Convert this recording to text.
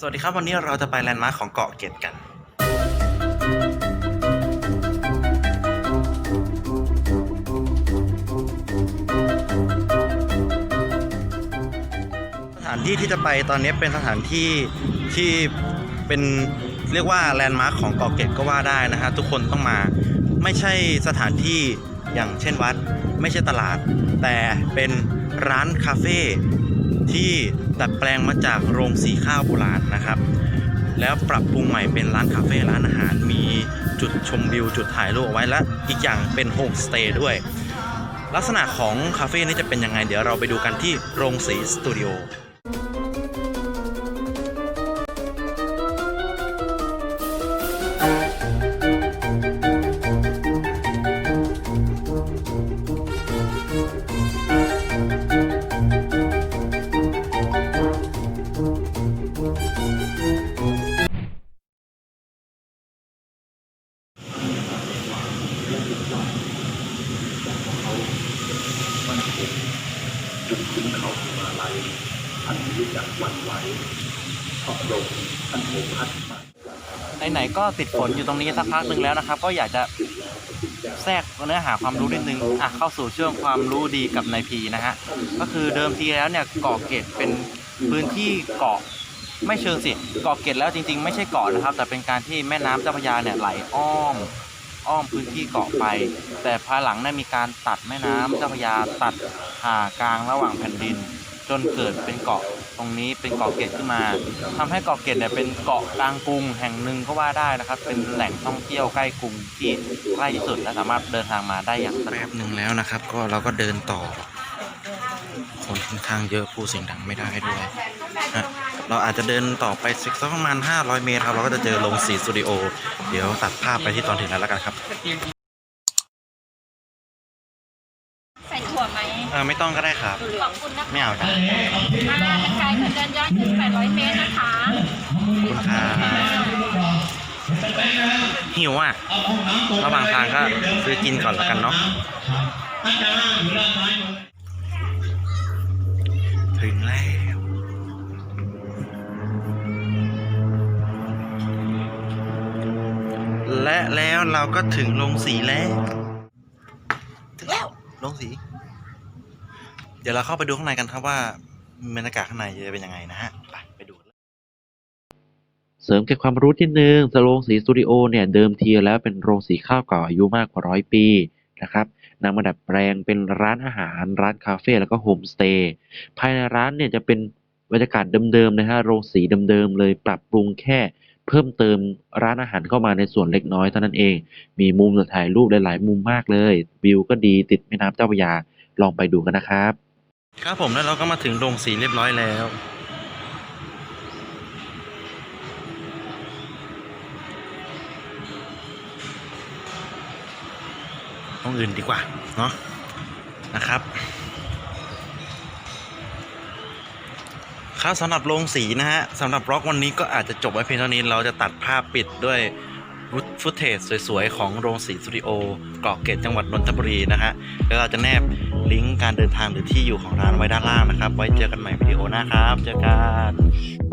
สวัสดีครับ วันนี้เราจะไปแลนด์มาร์คของเกาะเกร็ดกัน สถานที่ที่จะไปตอนนี้เป็นสถานที่ที่เป็นเรียกว่าแลนด์มาร์คของเกาะเกร็ดก็ว่าได้นะฮะทุกคนต้องมาไม่ใช่สถานที่อย่างเช่นวัด ไม่ใช่ตลาด แต่เป็นร้านคาเฟ่ ที่ดัดแปลงมาจากโรงสีข้าวโบราณนะครับ แล้วปรับปรุงใหม่เป็นร้านคาเฟ่ร้านอาหาร มีจุดชมวิวจุดถ่ายรูปเอาไว้และอีกอย่างเป็นโฮมสเตย์ด้วย ลักษณะของคาเฟ่นี้จะเป็นยังไง เดี๋ยวเราไปดูกันที่โรงสีสตูดิโอ จุดขุนเขาหิมาลัยท่านรู้จักหวันไหวเพราะลมท่านโหมพัดมาไหนๆก็ติดฝนอยู่ตรงนี้สักพักหนึ่งแล้วนะครับ ก็อยากจะแทรกเนื้อหาความรู้นิดนึงอะเข้าสู่ช่วงความรู้ดีกับนายพีนะฮะก็คือเดิมทีแล้วเนี่ยเกาะเกร็ดเป็นพื้นที่เกาะไม่เชิงสิเกาะเกร็ดแล้วจริง ๆ ไม่ใช่เกาะนะครับ แต่เป็นการที่แม่น้ำเจ้าพระยาเนี่ยไหลอ้อม อ้อมพื้นที่เกาะไป แต่ภายหลังเนี่ยมีการตัดแม่น้ำเจ้าพระยาตัดผ่ากลางระหว่างแผ่นดิน จนเกิดเป็นเกาะตรงนี้เป็นเกาะเกร็ดขึ้นมาทำให้เกาะเกร็ดเนี่ยเป็นเกาะกลางกรุงแห่งหนึ่งก็ว่าได้นะครับ เป็นแหล่งท่องเที่ยวใกล้กรุงที่ใกล้ที่สุดและสามารถเดินทางมาได้อย่างแป๊บหนึ่งแล้วนะครับ ก็เราก็เดินต่อ คนค่อนข้างเยอะพูดเสียงดังไม่ได้ด้วย เราอาจจะเดินต่อไปสักประมาณ 500 เมตรครับ เราก็จะเจอโรงสีสตูดิโอ เดี๋ยวตัดภาพไปที่ตอนถึงนั้นแล้วกันครับ ใส่ถั่วไหมเออไม่ต้องก็ได้ครับ ขอบคุณนะคะไม่เอาจ้ะมาลาเป็นไกลเดินย้อนถึง800 เมตรนะคะขอบคุณครับหิวอะ ระหว่างทางก็ซื้อกินก่อนแล้วกันเนาะถึงแล้ว และแล้วเราก็ถึงโรงสีแล้ว ถึงแล้วโรงสี เดี๋ยวเราเข้าไปดูข้างในกันครับว่าบรรยากาศข้างในจะเป็นยังไงนะฮะไปไปดูเลยเสริมเก็บความรู้ที่หนึ่งสโรงสีสตูดิโอเนี่ยเดิมทีแล้วเป็นโรงสีข้าวเก่าอายุมากกว่าร้อยปีนะครับนำมาดัดแปลงเป็นร้านอาหาร ร้านคาเฟ่แล้วก็โฮมสเตย์ภายในร้านเนี่ยจะเป็นบรรยากาศเดิมๆนะฮะโรงสีเดิมๆเลยปรับปรุงแค่ เพิ่มเติมร้านอาหารเข้ามาในส่วนเล็กน้อยเท่านั้นเอง มีมุมถ่ายรูปหลาย ๆ มุมมากเลย วิวก็ดีติดแม่น้ำเจ้าพระยา ลองไปดูกันนะครับ ครับผมแล้วเราก็มาถึงโรงสีเรียบร้อยแล้วตรงอื่นดีกว่า เนาะนะครับ ครับสำหรับโรงสีนะฮะสำหรับบล็อกวันนี้ก็อาจจะจบไว้เพียงเท่านี้เราจะตัดภาพปิดด้วยฟุตเทจสวยๆ ของโรงสีสตูดิโอเกาะเกร็ดจังหวัดนนทบุรีนะฮะแล้วเราจะแนบลิงก์การเดินทางหรือที่อยู่ของร้านไว้ด้านล่างนะครับ ไว้เจอกันใหม่วิดีโอหน้าครับ เจอกัน